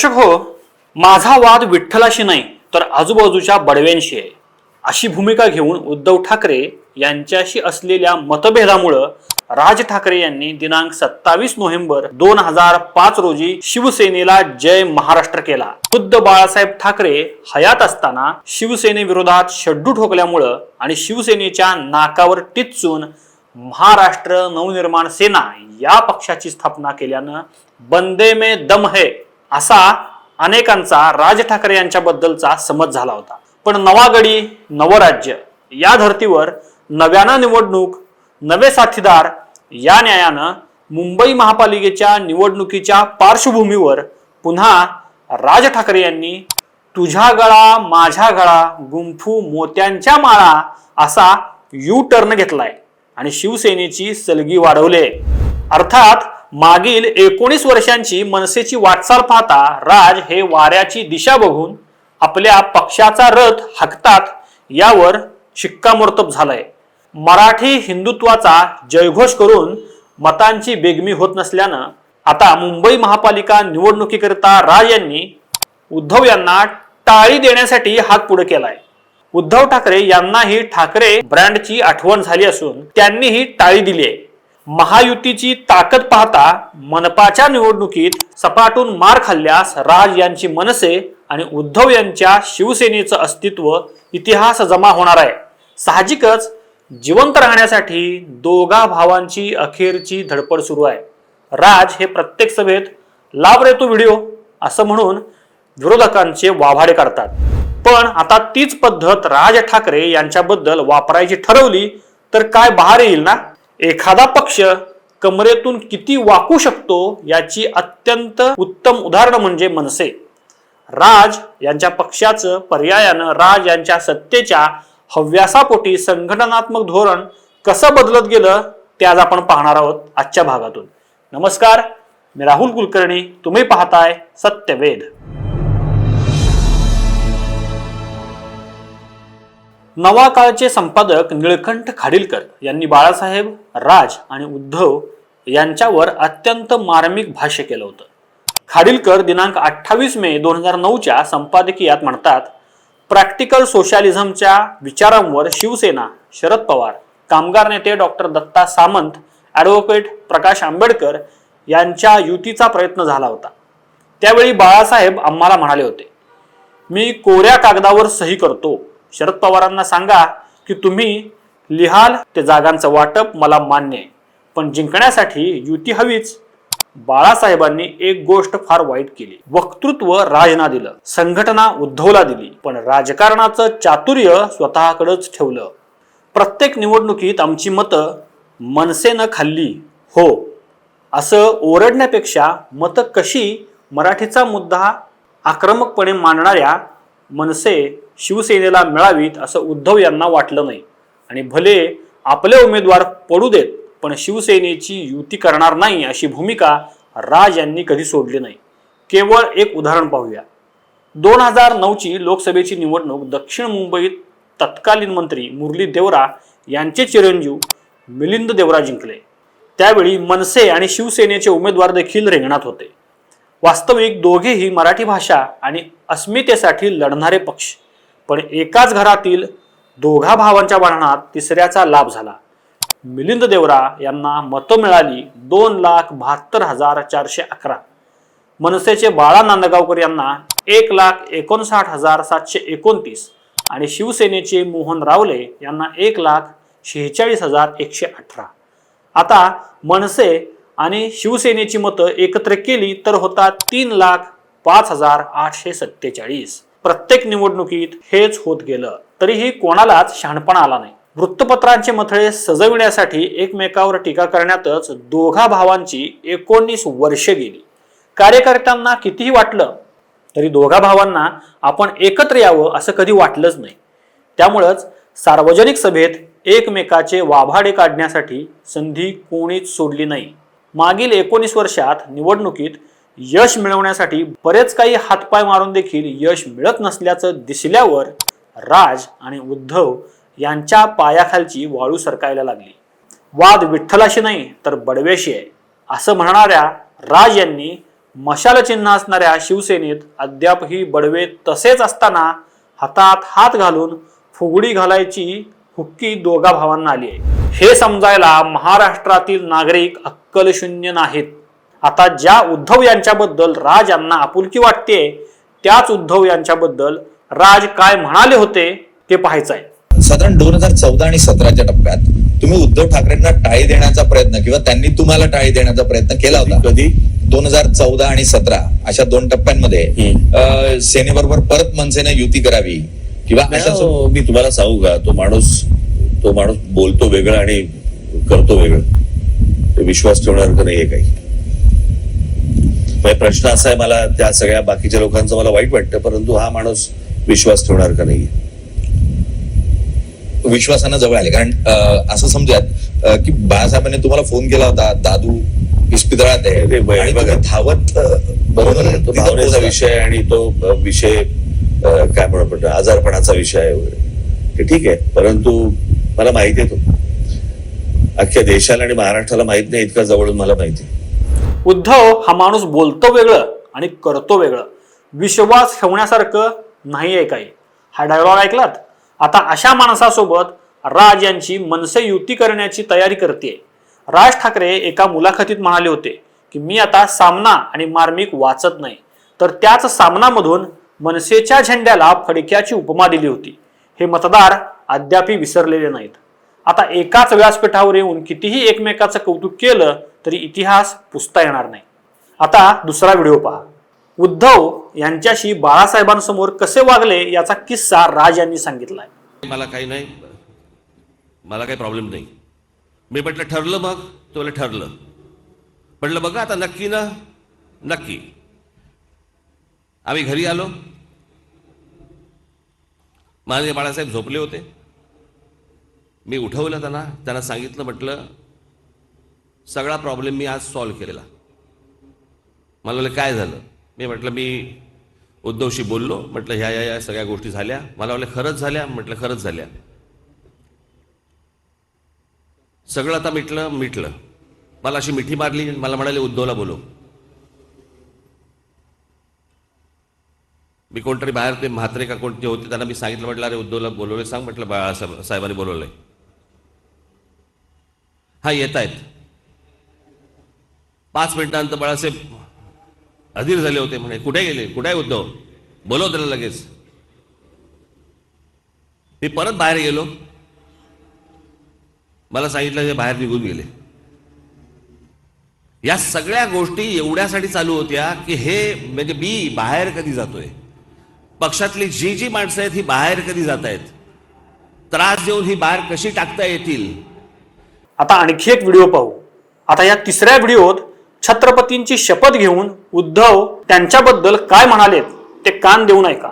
प्रेक्षक हो माझा वाद विठ्ठलाशी नाही तर आजूबाजूच्या बडव्यांशी आहे. अशी भूमिका घेऊन उद्धव ठाकरे यांच्याशी असलेल्या मतभेदामुळं राज ठाकरे यांनी दिनांक सत्तावीस नोव्हेंबर दोन हजार पाच रोजी शिवसेनेला जय महाराष्ट्र केला. खुद्द बाळासाहेब ठाकरे हयात असताना शिवसेनेविरोधात शड्डू ठोकल्यामुळं आणि शिवसेनेच्या नाकावर टिचून महाराष्ट्र नवनिर्माण सेना या पक्षाची स्थापना केल्यानं बंदे में दम है. असा अनेकांचा राज ठाकरे यांच्याबद्दलचा समज झाला होता. पण नवागडी नवराज्य या धर्तीवर नव्यानं निवडणूक नवे साथीदार या न्यायानं मुंबई महापालिकेच्या निवडणुकीच्या पार्श्वभूमीवर पुन्हा राज ठाकरे यांनी तुझ्या गळा माझ्या गळा गुंफू मोत्यांच्या माळा असा यू टर्न घेतलाय आणि शिवसेनेची सलगी वाढवले अर्थात मागील एकोणीस वर्षांची मनसेची वाटचाल पाहता राज हे वाऱ्याची दिशा बघून आपल्या पक्षाचा रथ हाकतात यावर शिक्कामोर्तब झालंय. मराठी हिंदुत्वाचा जयघोष करून मतांची बेगमी होत नसल्यानं आता मुंबई महापालिका निवडणुकीकरिता राज यांनी उद्धव यांना टाळी देण्यासाठी हात पुढे केलाय. उद्धव ठाकरे यांनाही ठाकरे ब्रँडची आठवण झाली असून त्यांनीही टाळी दिली आहे महायुतीची ताकद पाहता मनपाच्या निवडणुकीत सपाटून मार खाल्ल्यास राज यांची मनसे आणि उद्धव यांच्या शिवसेनेचं अस्तित्व इतिहास जमा होणार आहे. साहजिकच जिवंत राहण्यासाठी दोघा भावांची अखेरची धडपड सुरू आहे. राज हे प्रत्येक सभेत लाभ रे व्हिडिओ असं म्हणून विरोधकांचे वाभाडे काढतात. पण आता तीच पद्धत राज ठाकरे यांच्याबद्दल वापरायची ठरवली तर काय बहार येईल ना? एखादा पक्ष कमरेतून किती वाकू शकतो याची अत्यंत उत्तम उदाहरण म्हणजे मनसे. राज यांच्या पक्षाचं पर्यायानं राज यांच्या सत्तेच्या हव्यासापोटी संघटनात्मक धोरण कसं बदलत गेलं ते आज आपण पाहणार आहोत आजच्या भागातून. नमस्कार मी राहुल कुलकर्णी तुम्ही पाहताय सत्यवेद नवा काळचे संपादक निळकंठ खाडीलकर यांनी बाळासाहेब राज आणि उद्धव यांच्यावर अत्यंत मार्मिक भाष्य केलं होतं. खाडीलकर दिनांक अठ्ठावीस मे दोन हजार नऊच्या संपादकीयात म्हणतात प्रॅक्टिकल सोशॅलिझमच्या विचारांवर शिवसेना शरद पवार कामगार नेते डॉक्टर दत्ता सामंत ॲडव्होकेट प्रकाश आंबेडकर यांच्या युतीचा प्रयत्न झाला होता. त्यावेळी बाळासाहेब आम्हाला म्हणाले होते मी कोऱ्या कागदावर सही करतो. शरद पवारांना सांगा की तुम्ही लिहाल ते जागांचं वाटप मला मान्य आहे. पण जिंकण्यासाठी युती हवीच. बाळासाहेबांनी एक गोष्ट फार वाईट केली. वक्तृत्व राजना दिलं. संघटना उद्धवला दिली. पण राजकारणाचं चातुर्य स्वतःकडेच ठेवलं. प्रत्येक निवडणुकीत आमची मतं मनसेनं खाल्ली. हो असं ओरडण्यापेक्षा मतं कशी मराठीचा मुद्दा आक्रमकपणे मांडणाऱ्या मनसे शिवसेनेला मिळावीत असं उद्धव यांना वाटलं नाही. आणि भले आपले उमेदवार पडू देत पण शिवसेनेची युती करणार नाही अशी भूमिका राज यांनी कधी सोडली नाही. केवळ एक उदाहरण पाहूया. दोन हजार नऊची लोकसभेची निवडणूक दक्षिण मुंबईत तत्कालीन मंत्री मुरली देवरा यांचे चिरंजीव मिलिंद देवरा जिंकले. त्यावेळी मनसे आणि शिवसेनेचे उमेदवार देखील रिंगणात होते. वास्तविक दोघेही मराठी भाषा आणि अस्मितेसाठी लढणारे पक्ष. पण एकाच घरातील दोघा भावांच्या वाढणात तिसऱ्याचा लाभ झाला. मिलिंद देवरा यांना मतं मिळाली दोन लाख बहात्तर हजार चारशे अकरा. मनसेचे बाळा नांदगावकर यांना एक लाख एकोणसाठ हजार सातशे एकोणतीस आणि शिवसेनेचे मोहन रावले यांना एक लाख शेहेचाळीस हजार एकशे अठरा. आता मनसे आणि शिवसेनेची मतं एकत्र केली तर होतात तीन लाख पाच हजार आठशे सत्तेचाळीस. प्रत्येक निवडणुकीत हेच होत गेलं. तरीही कोणालाच शहाणपणा आला नाही. वृत्तपत्रांचे मथळे सजविण्यासाठी एकमेकावर टीका करण्यातच दोघा भावांची एकोणीस वर्षे गेली. कार्यकर्त्यांना कितीही वाटलं तरी दोघा भावांना आपण एकत्र यावं असं कधी वाटलंच नाही. त्यामुळंच सार्वजनिक सभेत एकमेकाचे वाभाडे काढण्यासाठी संधी कोणीच सोडली नाही. मागील एकोणीस वर्षात निवडणुकीत यश मिळवण्यासाठी बरेच काही हातपाय मारून देखील यश मिळत नसल्याचं दिसल्यावर राज आणि उद्धव यांच्या पायाखालची वाळू सरकायला लागली. वाद विठ्ठलाशी नाही तर बडवेशी आहे असं म्हणणाऱ्या राज यांनी मशाल चिन्ह असणाऱ्या शिवसेनेत अद्यापही बडवे तसेच असताना हातात हात घालून फुगडी घालायची हुक्की दोघा भावांना आली आहे. हे समजायला महाराष्ट्रातील नागरिक अक्कलशून्य नाहीत. आता ज्या उद्धव यांच्याबद्दल राज यांना आपुलकी वाटते त्याच उद्धव यांच्याबद्दल राज काय म्हणाले होते ते पाहायचं आहे. साधारण दोन हजार चौदा आणि सतराच्या टप्प्यात तुम्ही उद्धव ठाकरेंना टाळी देण्याचा प्रयत्न किंवा त्यांनी तुम्हाला टाळी देण्याचा प्रयत्न केला होता. कधी? दोन हजार चौदा आणि सतरा अशा दोन टप्प्यांमध्ये सेनेबरोबर परत मनसेने युती करावी किंवा मी तुम्हाला सांगू का? तो माणूस तो माणूस बोलतो वेगळं आणि करतो वेगळं. ते विश्वास ठेवण्यासारखं नाहीये काही. प्रश्न असा आहे मला त्या सगळ्या बाकीच्या लोकांचं मला वाईट वाटतं परंतु हा माणूस विश्वास ठेवण्यासारखा नाहीये विश्वासानं जवळ आले. कारण असं समजूयात की बाळासाहेबांनी तुम्हाला फोन केला होता दादू इस्पितळात आहे. धावत बरोबर. विषय आणि तो विषय काय म्हणू आपण आजारपणाचा विषय आहे वगैरे. ते ठीक आहे परंतु मला माहिती आहे तो. अख्ख्या देशाला आणि महाराष्ट्राला माहीत नाही इतका जवळून मला माहिती आहे. उद्धव हा माणूस बोलतो वेगळं आणि करतो वेगळं. विश्वास ठेवण्यासारखं नाही आहे काही. हा डायलॉग ऐकलात? आता अशा माणसासोबत राज यांची मनसे युती करण्याची तयारी करते राज ठाकरे एका मुलाखतीत म्हणाले होते की मी आता सामना आणि मार्मिक वाचत नाही. तर त्याच सामनामधून मनसेच्या झेंड्याला फडक्याची उपमा दिली होती. हे मतदार अद्यापही विसरलेले नाहीत. आता एकाच व्यासपीठावर येऊन कितीही एकमेकाचं कौतुक केलं तरी इतिहास पुसता येणार नाही. आता दुसरा व्हिडिओ पहा. उद्धव यांच्याशी बाळासाहेबांसमोर कसे वागले याचा किस्सा राज यांनी सांगितलाय. मला काही नाही. मला काही प्रॉब्लेम नाही. मी म्हटलं ठरलं मग. तो ठरलं. म्हटलं बघा आता नक्की ना नक्की. आम्ही घरी आलो. माझे बाळासाहेब झोपले होते. मी उठवलं त्यांना. त्यांना सांगितलं म्हटलं सगळा प्रॉब्लेम मी आज सॉल्व्ह केलेला. मला म्हणलं काय झालं? मी म्हटलं मी उद्धवशी बोललो. म्हटलं ह्या या या सगळ्या गोष्टी झाल्या. मला वाटलं खरंच झाल्या? म्हटलं खरंच झाल्या. सगळं आता मिटलं मिटलं. मला अशी मिठी मारली मला म्हणाले उद्धवला बोलो मी कोणतरी बाहेर ते म्हात्रे का कोणते होते त्यांना मी सांगितलं म्हटलं अरे उद्धवला बोलवले सांग म्हटलं बाळासाहेब साहेबांनी बोलवलंय. हा येत आहेत पाच मिनिटांत बाळासाहेब अधीर झाले होते म्हणे. कुठे गेले? कुठे उद्धव? बोलव त्याला लगेच. मी परत बाहेर गेलो. मला सांगितलं ते बाहेर निघून गेले. या सगळ्या गोष्टी एवढ्यासाठी चालू होत्या की हे म्हणजे मी बाहेर कधी जातोय? पक्षातली जी जी माणसं आहेत ही बाहेर कधी जात आहेत? त्रास देऊन ही बाहेर कशी टाकता येतील? आता आणखी एक व्हिडिओ पाहू. आता या तिसऱ्या व्हिडिओत छत्रपतींची शपथ घेऊन उद्धव त्यांच्याबद्दल काय म्हणालेत ते कान देऊन ऐका.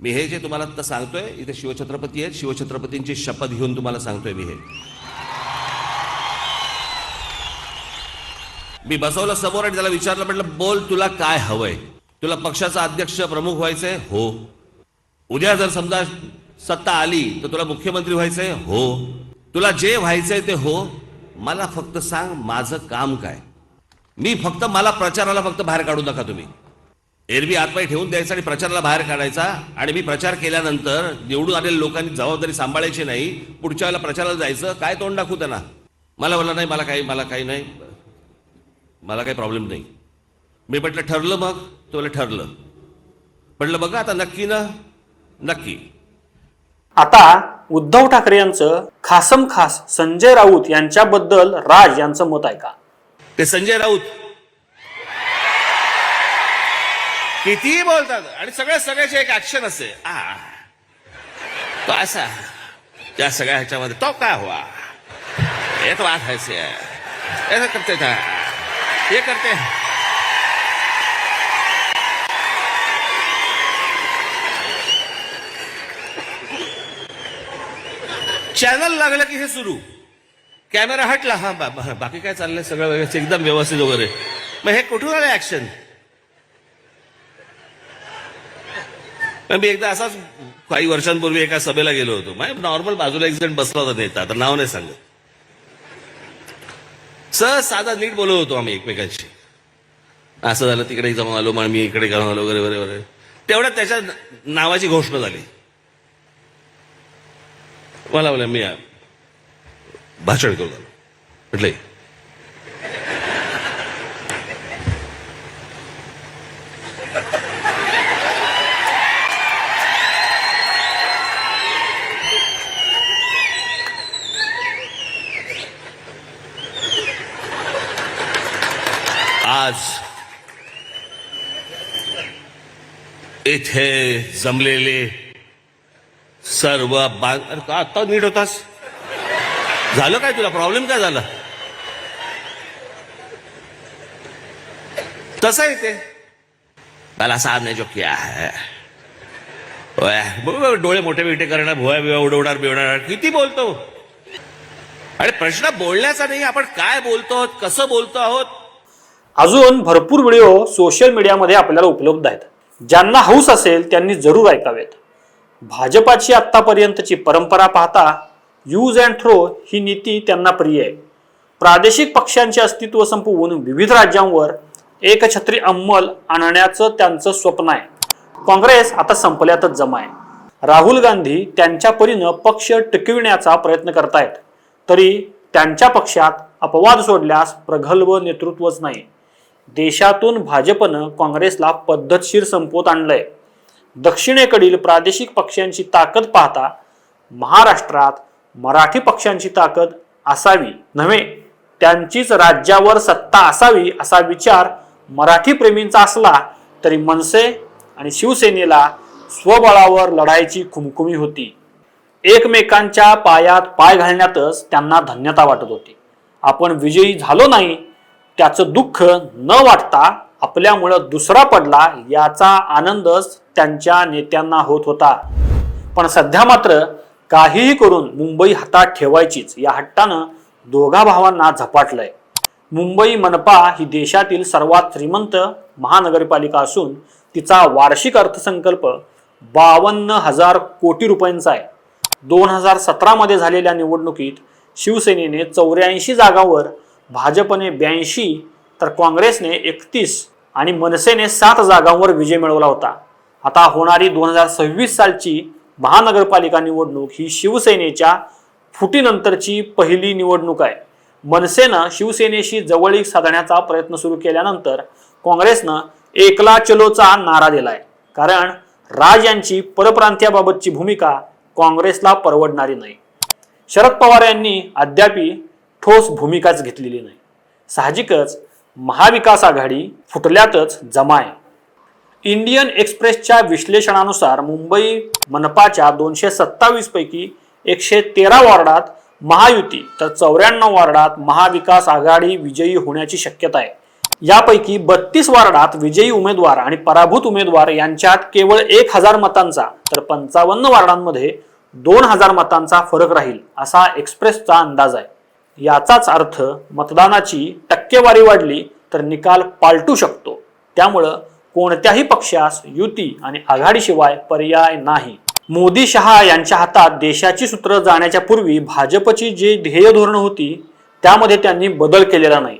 मी हे जे तुम्हाला आता सांगतोय इथे शिवछत्रपती आहेत. शिवछत्रपतींची शपथ घेऊन तुम्हाला सांगतोय मी हे. मी बसवलं समोर आणि त्याला विचारलं म्हटलं बोल तुला काय हवंय? तुला पक्षाचा अध्यक्ष प्रमुख व्हायचंय? हो. उद्या जर समजा सत्ता आली तर तुला मुख्यमंत्री व्हायचंय? हो. तुला जे व्हायचंय ते हो. मला फक्त सांग माझं काम काय? मी फक्त मला प्रचाराला फक्त बाहेर काढू नका तुम्ही. एरवी आतपाय ठेवून द्यायचा आणि प्रचाराला बाहेर काढायचा आणि मी प्रचार केल्यानंतर निवडून आलेल्या लोकांनी जबाबदारी सांभाळायची नाही पुढच्या वेळेला प्रचाराला जायचं काय तोंड दाखवू त्यांना? मला म्हणलं नाही मला काही मला काही नाही मला काही प्रॉब्लेम नाही. मी म्हटलं ठरलं मग. तो ठरलं. म्हटलं बघा आता नक्की ना नक्की. आता उद्धव ठाकरे यांचं खासम खास संजय राऊत यांच्याबद्दल राज यांचं मत ऐका ते संजय राऊत. कितीही बोलतात आणि सगळ्या सगळ्याचे एक ऍक्शन असते आ. तो असा. त्या सगळ्या ह्याच्यामध्ये तो काय हुआ? हे तो बात ऐसे है ऐसा करते था हे करते. चॅनल लागलं की हे सुरू. कॅमेरा हटला हा बा- बाकी काय चाललंय? सगळं व्यवस्थित एकदम व्यवस्थित वगैरे. मग हे कुठून आलं ऍक्शन मी एकदा असाच काही वर्षांपूर्वी एका सभेला गेलो होतो. नॉर्मल बाजूला एक जण बसला होता नेता आता नाव नाही सांगत. सहज साधा नीट बोलत होतो आम्ही एकमेकांशी. असं झालं तिकडे जाऊन आलो मग मी इकडे जाऊन आलो वगैरे वगैरे वगैरे. तेवढ्यात त्याच्या नावाची घोषणा झाली. मला बोला मी भाषण करून आलो म्हटलं आज इथे जमलेले सर्व बांध आता नीट होतास? झालं काय तुला? प्रॉब्लेम काय झाला? तसं आहे ते. मला सामने जो किया है डोळे मोठे बिठे करणार भुया बिवा उडवणार बिवणार किती बोलतो? अरे प्रश्न बोलण्याचा नाही आपण काय बोलतो आहोत? कसं बोलतो आहोत? अजून भरपूर व्हिडिओ सोशल मीडियामध्ये आपल्याला उपलब्ध आहेत. ज्यांना हौस असेल त्यांनी जरूर ऐकावेत. भाजपाची आतापर्यंतची परंपरा पाहता यूज अँड थ्रो ही नीती त्यांना प्रिय आहे. प्रादेशिक पक्षांचे अस्तित्व संपवून विविध राज्यांवर एकछत्री अंमल आणण्याचं त्यांचं स्वप्न आहे. काँग्रेस आता संपल्यातच जमा आहे. राहुल गांधी त्यांच्या परीनं पक्ष टिकविण्याचा प्रयत्न करतायत. तरी त्यांच्या पक्षात अपवाद सोडल्यास प्रगल्भ नेतृत्वच नाही. देशातून भाजपनं काँग्रेसला पद्धतशीर संपवत आणलंय. दक्षिणेकडील प्रादेशिक पक्षांची ताकद पाहता महाराष्ट्रात मराठी पक्षांची ताकद असावी नव्हे त्यांचीच राज्यावर सत्ता असावी असा विचार मराठी प्रेमींचा असला तरी मनसे आणि शिवसेनेला स्वबळावर लढायची खुमखुमी होती. एकमेकांच्या पायात पाय घालण्यातच त्यांना धन्यता वाटत होती. आपण विजयी झालो नाही त्याचं दुःख न वाटता आपल्यामुळं दुसरा पडला याचा आनंदच त्यांच्या नेत्यांना होत होता. पण सध्या मात्र काहीही करून मुंबई हातात ठेवायचीच या हट्टानं दोघा भावांना झपाटलंय. मुंबई मनपा ही देशातील सर्वात श्रीमंत महानगरपालिका असून तिचा वार्षिक अर्थसंकल्प बावन्न हजार कोटी रुपयांचा आहे. दोन हजार सतरामध्ये झालेल्या निवडणुकीत शिवसेनेने चौऱ्याऐंशी जागावर भाजपने ब्याऐंशी तर काँग्रेसने एकतीस आणि मनसेने सात जागांवर विजय मिळवला होता. आता होणारी दोन हजार सव्वीस सालची महानगरपालिका निवडणूक ही शिवसेनेच्या फुटीनंतरची पहिली निवडणूक आहे. मनसेनं शिवसेनेशी जवळीक साधण्याचा प्रयत्न सुरू केल्यानंतर काँग्रेसनं एकला चलोचा नारा दिलाय. कारण राज यांची परप्रांतीयाबाबतची भूमिका काँग्रेसला परवडणारी नाही. शरद पवार यांनी अद्यापी ठोस भूमिकाच घेतलेली नाही. साहजिकच महाविकास आघाडी फुटल्यातच जमा आहे. इंडियन एक्सप्रेसच्या विश्लेषणानुसार मुंबई मनपाच्या दोनशे सत्तावीस पैकी एकशे तेरा वॉर्डात महायुती तर चौऱ्याण्णव वॉर्डात महाविकास आघाडी विजयी होण्याची शक्यता आहे. यापैकी बत्तीस वॉर्डात विजयी उमेदवार आणि पराभूत उमेदवार यांच्यात केवळ एक हजार मतांचा तर पंचावन्न वॉर्डांमध्ये दोन हजार मतांचा फरक राहील असा एक्सप्रेसचा अंदाज आहे. याचाच अर्थ मतदानाची टक्केवारी वाढली तर निकाल पालटू शकतो. त्यामुळं कोणत्याही पक्षास युती आणि आघाडीशिवाय पर्याय नाही. मोदी शहा यांच्या हातात देशाची सूत्र जाण्याच्या पूर्वी भाजपची जी ध्येय धोरणं होती त्यामध्ये त्यांनी बदल केलेला नाही.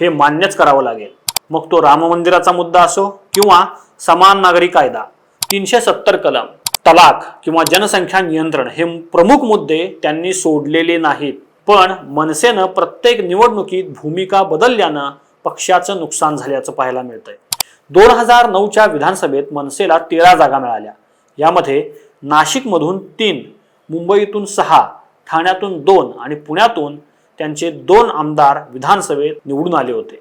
हे मान्यच करावं लागेल. मग तो राम मंदिराचा मुद्दा असो किंवा समान नागरी कायदा तीनशे सत्तर कलम तलाक किंवा जनसंख्या नियंत्रण हे प्रमुख मुद्दे त्यांनी सोडलेले नाहीत. पण मनसेनं प्रत्येक निवडणुकीत भूमिका बदलल्यानं पक्षाचं नुकसान झाल्याचं पाहायला मिळतंय. दोन हजार नऊच्या विधानसभेत मनसेला तेरा जागा मिळाल्या. यामध्ये नाशिकमधून तीन मुंबईतून सहा ठाण्यातून दोन आणि पुण्यातून त्यांचे दोन आमदार विधानसभेत निवडून आले होते.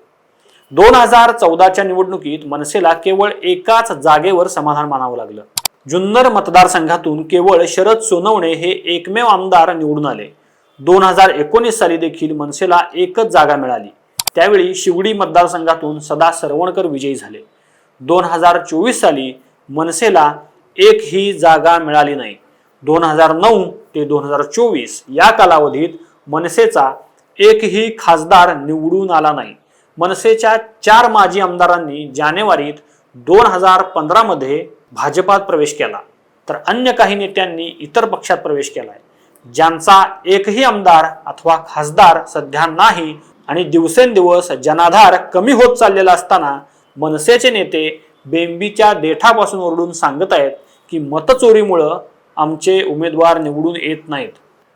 दोन हजार चौदाच्या निवडणुकीत मनसेला केवळ एकाच जागेवर समाधान मानावं लागलं. जुन्नर मतदारसंघातून केवळ शरद सोनवणे हे एकमेव आमदार निवडून आले. दोन हजार एकोणीस साली देखील मनसेला एकच जागा मिळाली. त्यावेळी शिवडी मतदारसंघातून सदा सरवणकर विजयी झाले. दोन हजार चोवीस साली मनसेला एक ही जागा मिळाली नाही. दोन हजार नऊ ते दोन हजार चोवीस या कालावधीत मनसेचा एकही खासदार निवडून आला नाही. मनसेच्या चार माजी आमदारांनी जानेवारीत दोन हजार पंधरामध्ये भाजपात प्रवेश केला. तर अन्य काही नेत्यांनी इतर पक्षात प्रवेश केलाय. ज्यांचा एकही आमदार अथवा खासदार सध्या नाही आणि दिवसेंदिवस जनाधार कमी होत चाललेला असताना मनसेचे नेते बेंबीच्या देठापासून ओरडून सांगत आहेत की मतचोरीमुळं आमचे उमेदवार निवडून येत नाहीत.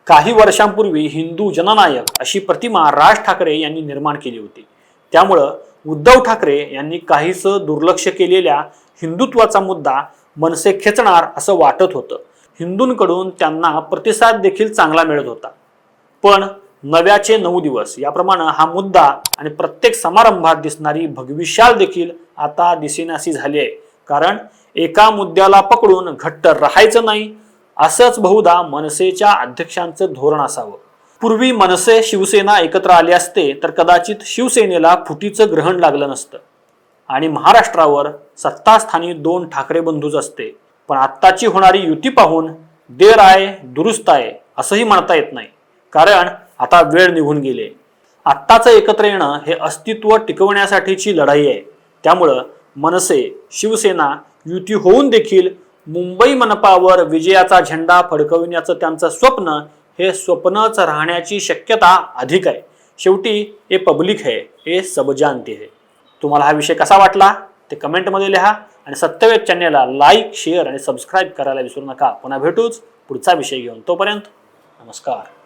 काही वर्षांपूर्वी हिंदू जननायक अशी प्रतिमा राज ठाकरे यांनी निर्माण केली होती. त्यामुळं उद्धव ठाकरे यांनी काहीसं दुर्लक्ष केलेल्या हिंदुत्वाचा मुद्दा मनसे खेचणार असं वाटत होतं. हिंदूंकडून त्यांना प्रतिसाद देखील चांगला मिळत होता. पण नव्याचे नऊ दिवस. याप्रमाणे हा मुद्दा आणि प्रत्येक समारंभात दिसणारी भगविशाल देखील आता दिसेनाशी झाली आहे. कारण एका मुद्द्याला पकडून घट्ट राहायचं नाही असंच बहुधा मनसेच्या अध्यक्षांचं धोरण असावं. पूर्वी मनसे शिवसेना एकत्र आले असते तर कदाचित शिवसेनेला फुटीचं ग्रहण लागलं नसतं. आणि महाराष्ट्रावर सत्तास्थानी दोन ठाकरे बंधूच असते. पण आत्ताची होणारी युती पाहून देर आहे दुरुस्त आहे असंही म्हणता येत नाही. कारण आता वेळ निघून गेले. आत्ताचं एकत्र येणं हे अस्तित्व टिकवण्यासाठीची लढाई आहे. त्यामुळं मनसे शिवसेना युती होऊन देखील मुंबई मनपावर विजयाचा झेंडा फडकविण्याचं त्यांचं स्वप्न हे स्वप्नच राहण्याची शक्यता अधिक आहे. शेवटी हे पब्लिक आहे हे सबजानती आहे. है तुम्हाला हा विषय कसा वाटला? ते कमेंटमध्ये लिहा आणि सत्यवेद चॅनेलला लाईक शेअर आणि सबस्क्राईब करायला विसरू नका. पुन्हा भेटूच पुढचा विषय घेऊन. तोपर्यंत नमस्कार.